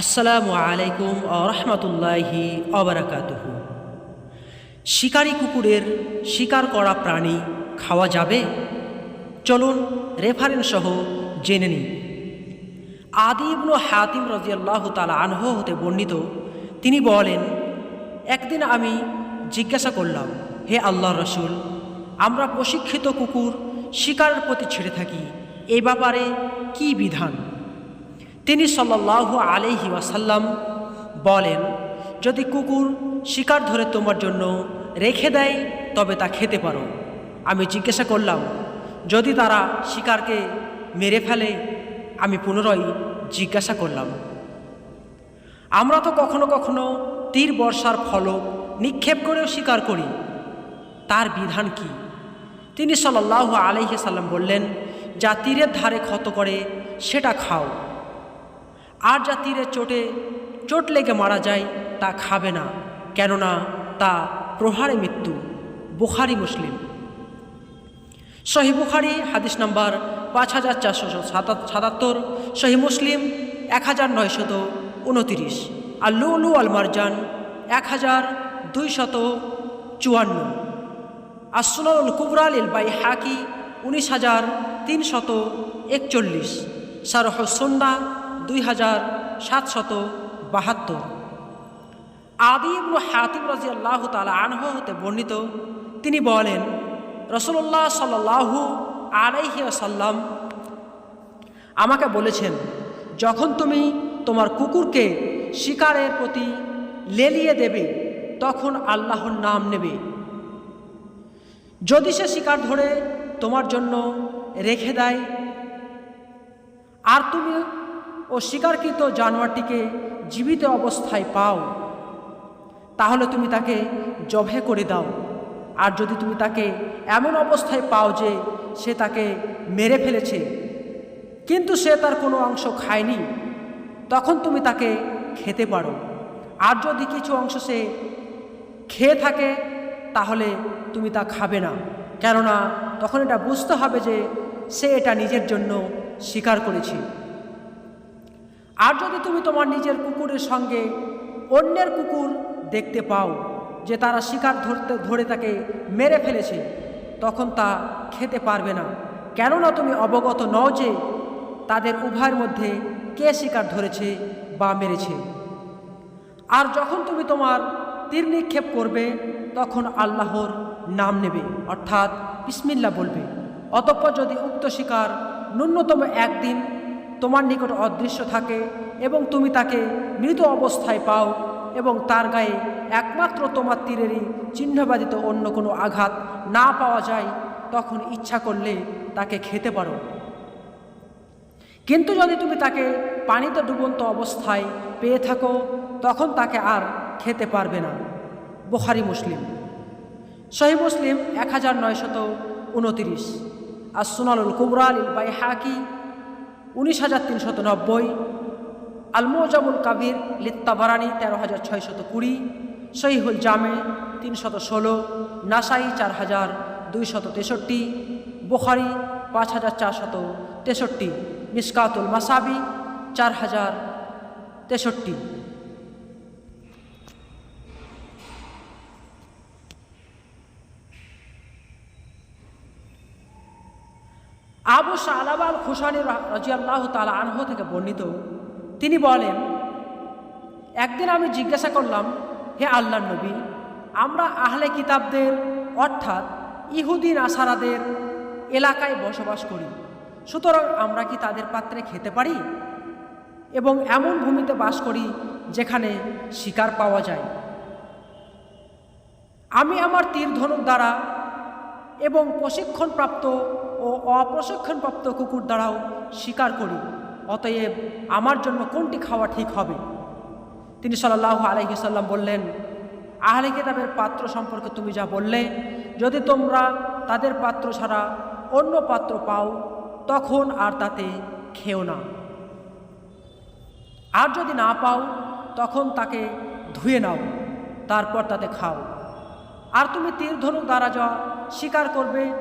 আসসালামু আলাইকুম রহমতুল্লাহি অবরাকাতুহ শিকারী কুকুরের শিকার করা প্রাণী খাওয়া যাবে? চলুন রেফারেন্স সহ জেনে নিই। আদি ইবনু হাতিম রাজিয়াল্লাহ তালা আনহ হতে বর্ণিত, তিনি বলেন, একদিন আমি জিজ্ঞাসা করলাম, হে আল্লাহ রসুল, আমরা প্রশিক্ষিত কুকুর শিকারের প্রতি ছেড়ে থাকি। এই ব্যাপারে কি বিধান? তিনি সাল্লাহ আলহি ওয়াসাল্লাম বলেন, যদি কুকুর শিকার ধরে তোমার জন্য রেখে দেয়, তবে তা খেতে পারো। আমি জিজ্ঞাসা করলাম, যদি তারা শিকারকে মেরে ফেলে? আমি পুনরায় জিজ্ঞাসা করলাম, আমরা তো কখনো কখনো তীর বর্ষার ফলক নিক্ষেপ করেও শিকার করি। তার বিধান কি? তিনি সাল্লাহ আলহি সাল্লাম বললেন, যা তীরের ধারে ক্ষত করে, সেটা খাও। আর যা তীরে চোটে, চোট লেগে মারা যায়, তা খাবে না। কেননা, তা প্রহারে মৃত্যু। বুখারি, মুসলিম। সহি বুখারি, হাদিস নাম্বার পাঁচ হাজার চারশো সাতাত্তর। সহি মুসলিম, এক হাজার নয়শত উনতিরিশ। আর লুলু আল মারজান, এক হাজার দুইশত চুয়ান্ন। আর সুনাল কুবরাল বাই হাকি উনিশ হাজার তিনশত একচল্লিশ। সারহ সন্না দুই হাজার সাতশত বাহাত্তর। আদি ইবনু হাতিব রাজি আল্লাহ তালা আনহ হতে বর্ণিত, তিনি বলেন রসুল্লাহ সাল্লাহু আলাইহি সাল্লাম আমাকে বলেছেন, যখন তুমি তোমার কুকুরকে শিকারের প্রতি লেলিয়ে দেবে, তখন আল্লাহর নাম নেবে। যদি সে শিকার ধরে তোমার জন্য রেখে দেয়, আর তুমি ও শিকারকৃত জানোয়ারটিকে জীবিত অবস্থায় পাও, তাহলে তুমি তাকে জবে করে দাও। আর যদি তুমি তাকে এমন অবস্থায় পাও যে সে তাকে মেরে ফেলেছে, কিন্তু সে তার কোনো অংশ খায়নি, তখন তুমি তাকে খেতে পারো। আর যদি কিছু অংশ সে খেয়ে থাকে, তাহলে তুমি তা খাবে না। কেননা তখন এটা বুঝতে হবে যে সে এটা নিজের জন্য স্বীকার করেছে। আর যদি তুমি তোমার নিজের কুকুরের সঙ্গে অন্যের কুকুর দেখতে পাও, যে তারা শিকার ধরতে, ধরে তাকে মেরে ফেলেছে, তখন তা খেতে পারবে না। কেননা তুমি অবগত নও যে তাদের উভয়ের মধ্যে কে শিকার ধরেছে বা মেরেছে। আর যখন তুমি তোমার তীর নিক্ষেপ করবে, তখন আল্লাহর নাম নেবে, অর্থাৎ বিসমিল্লা বলবে। অতঃপর যদি উক্ত শিকার ন্যূনতম একদিন তোমার নিকট অদৃশ্য থাকে এবং তুমি তাকে মৃত অবস্থায় পাও এবং তার গায়ে একমাত্র তোমার তীরেরই চিহ্নবাদিত অন্য কোনো আঘাত না পাওয়া যায়, তখন ইচ্ছা করলে তাকে খেতে পারো। কিন্তু যদি তুমি তাকে পানিতে ডুবন্ত অবস্থায় পেয়ে থাকো, তখন তাকে আর খেতে পারবে না। বুখারি মুসলিম। সহি মুসলিম এক হাজার নয়শত উনতিরিশ। আর সোনালুল কুবরাল ইল বাই হাকি উনিশ হাজার তিনশত নব্বই। আলমোজামুল কাবির লিত্তাবারানি তেরো হাজার ছয়শত কুড়ি। সহিহুল জামে তিনশত ষোলো। নাসাই চার হাজার দুইশত তেষট্টি। বোখারি পাঁচ হাজার চারশত তেষট্টি। মিসকাতুল মাসাবি চার হাজার তেষট্টি। আবু সালাবাল খুশানি রাজিয়াল্লাহ তালা আনহ থেকে বর্ণিত, তিনি বলেন, একদিন আমি জিজ্ঞাসা করলাম, হে আল্লাহ নবী, আমরা আহলে কিতাবদের, অর্থাৎ ইহুদিন আসারাদের এলাকায় বসবাস করি, সুতরাং আমরা কি তাদের পাত্রে খেতে পারি? এবং এমন ভূমিতে বাস করি যেখানে শিকার পাওয়া যায়। আমি আমার তীর ধনুক দ্বারা এবং প্রশিক্ষণপ্রাপ্ত ও অপ্রশিক্ষণপ্রাপ্ত কুকুর দ্বারাও শিকার করি। অতএব আমার জন্য কোনটি খাওয়া ঠিক হবে? তিনি সাল্লাহ আলহিসাল্লাম বললেন, আহলে কিতাবের পাত্র সম্পর্কে তুমি যা বললে, যদি তোমরা তাদের পাত্র ছাড়া অন্য পাত্র পাও, তখন আর তাতে খেও না। আর যদি না পাও, তখন তাকে ধুয়ে নাও, তারপর তাতে খাও। আর তুমি তীর ধনুক দ্বারা যা শিকার করবে।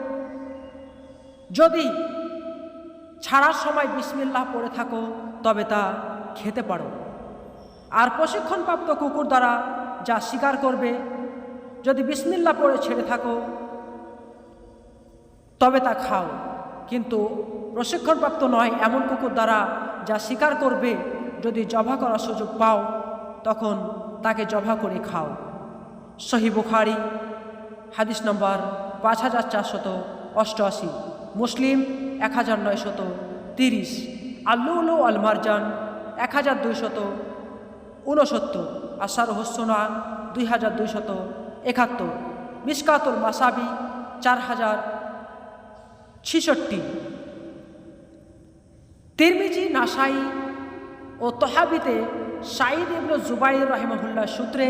যদি ছাড়ার সময় বিসমিল্লাহ পড়ে থাকো, তবে তা খেতে পারো। আর প্রশিক্ষণপ্রাপ্ত কুকুর দ্বারা যা শিকার করবে, যদি বিসমিল্লা পড়ে ছেড়ে থাকো, তবে তা খাও। কিন্তু প্রশিক্ষণপ্রাপ্ত নয় এমন কুকুর দ্বারা যা শিকার করবে, যদি জবা করার সুযোগ পাও, তখন তাকে জবা করে খাও। সহি বুখারি, হাদিস নম্বর পাঁচ হাজার চারশত অষ্টআশি, মুসলিম এক হাজার নয়শত তিরিশ, আল্লুল আল মারজান এক হাজার দুইশত ঊনসত্তর আসার হোসনা দুই হাজার দুইশত একাত্তর, মিসকাতুল মাসাবি চার হাজার ছিষট্টি। তিরমিজি, নাসাই ও তহাবিতে সাঈদ ইবনু জুবাইর রহমহুল্লাহ সূত্রে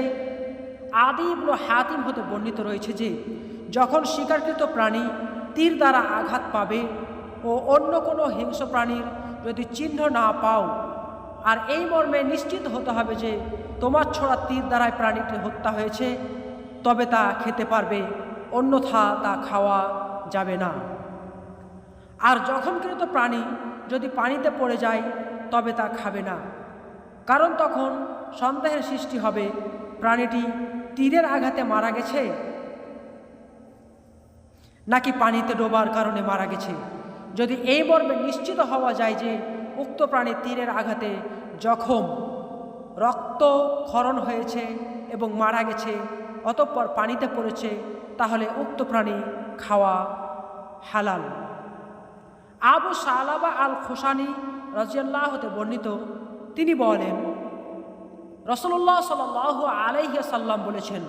আদি ইবনু হাতিম হতে বর্ণিত রয়েছে যে যখন শিকারকৃত প্রাণী তীর দ্বারা আঘাত পাবে ও অন্য কোনো হিংস্র প্রাণীর যদি চিহ্ন না পাও, আর এই মর্মে নিশ্চিত হতে হবে যে তোমার ছড়া তীর দ্বারাই প্রাণীটি হত্যা হয়েছে, তবে তা খেতে পারবে, অন্যথা তা খাওয়া যাবে না। আর জখমকৃত প্রাণী যদি পানিতে পড়ে যায়, তবে তা খাবে না। কারণ তখন সন্দেহের সৃষ্টি হবে, প্রাণীটি তীরের আঘাতে মারা গেছে নাকি পানিতে ডোবার কারণে মারা গেছে। যদি এই মর্মে নিশ্চিত হওয়া যায় যে উক্ত প্রাণী তীরের আঘাতে জখম, রক্ত ক্ষরণ হয়েছে এবং মারা গেছে, অতঃপর পানিতে পড়েছে, তাহলে উক্ত প্রাণী খাওয়া হালাল। আবু সালাবা আল খোসানি রাজিয়াল্লাহ হতে বর্ণিত, তিনি বলেন রসল্লাহ সাল সাল্লাম বলেছেন,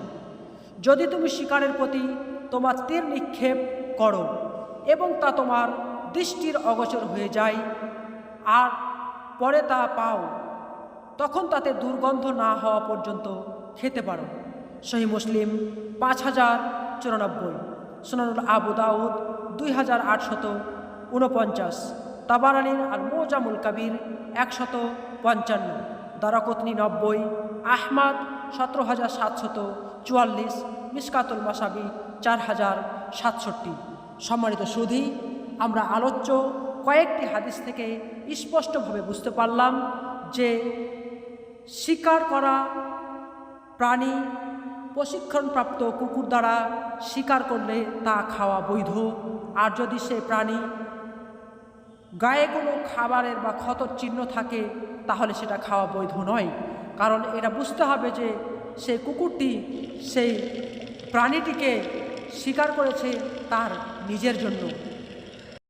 যদি তুমি শিকারের প্রতি তোমার তীর নিক্ষেপ করো এবং তা তোমার দৃষ্টির অগোচর হয়ে যায়। আর পরে তা পাও, তখন তাতে দুর্গন্ধ না হওয়া পর্যন্ত খেতে পারো। সহি মুসলিম পাঁচ হাজার চুরানব্বই, সোনানুল আবু দাউদ দুই হাজার আটশত ঊনপঞ্চাশ তাবারানির আর মোজামুল কাবির একশত পঞ্চান্ন, দারাকতনি নব্বই, আহমাদ সতেরো হাজার সাতশত চুয়াল্লিশ মিসকাতুল মাসাবি চার হাজার সাতষট্টি। সম্মানিত সুধী, আমরা আলোচ্য কয়েকটি হাদিস থেকে স্পষ্টভাবে বুঝতে পারলাম যে শিকার করা প্রাণী প্রশিক্ষণপ্রাপ্ত কুকুর দ্বারা শিকার করলে তা খাওয়া বৈধ। আর যদি সে প্রাণী গায়ে কোনো খাবারের বা ক্ষতর চিহ্ন থাকে, তাহলে সেটা খাওয়া বৈধ নয়। কারণ এটা বুঝতে হবে যে সেই কুকুরটি সেই প্রাণীটিকে শিকার করেছে তার নিজের জন্য।